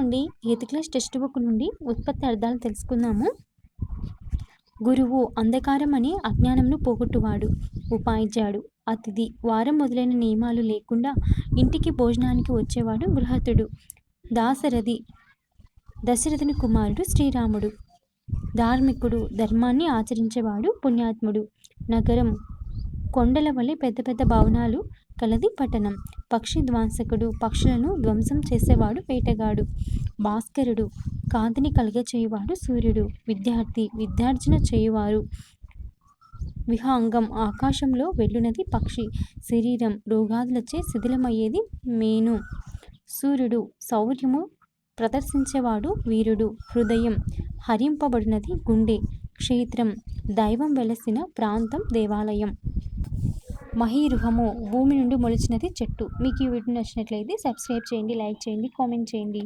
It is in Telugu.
నుండి ఎయిత్ క్లాస్ టెక్స్ట్ బుక్ నుండి ఉత్పత్తి అర్థాలు తెలుసుకుందాము. గురువు అంధకారం అనే అజ్ఞానంను పోగొట్టువాడు ఉపాధ్యాయుడు అతిథి వారం మొదలైన నియమాలు లేకుండా ఇంటికి భోజనానికి వచ్చేవాడు బృహతుడు దాశరథి దశరథుని కుమారుడు శ్రీరాముడు. ధార్మికుడు ధర్మాన్ని ఆచరించేవాడు పుణ్యాత్ముడు. నగరం కొండల వలె పెద్ద పెద్ద భవనాలు కలది పట్టణం పక్షి ధ్వంసకుడు పక్షులను ధ్వంసం చేసేవాడు వేటగాడు. భాస్కరుడు కాంతిని కలిగచేయువాడు సూర్యుడు. విద్యార్థి విద్యార్జన చేయువారు విహాంగం. ఆకాశంలో వెళ్ళునది పక్షి. శరీరం రోగాదులచే శిథిలమయ్యేది మేను. సూర్యుడు శౌర్యము ప్రదర్శించేవాడు వీరుడు. హృదయం హరింపబడినది గుండె. క్షేత్రం దైవం వెలసిన ప్రాంతం దేవాలయం. మహీరుహము భూమి నుండి మొలిచినది చెట్టు. మీకు ఈ వీడియో నచ్చినట్లయితే సబ్స్క్రైబ్ చేయండి లైక్ చేయండి కామెంట్ చేయండి.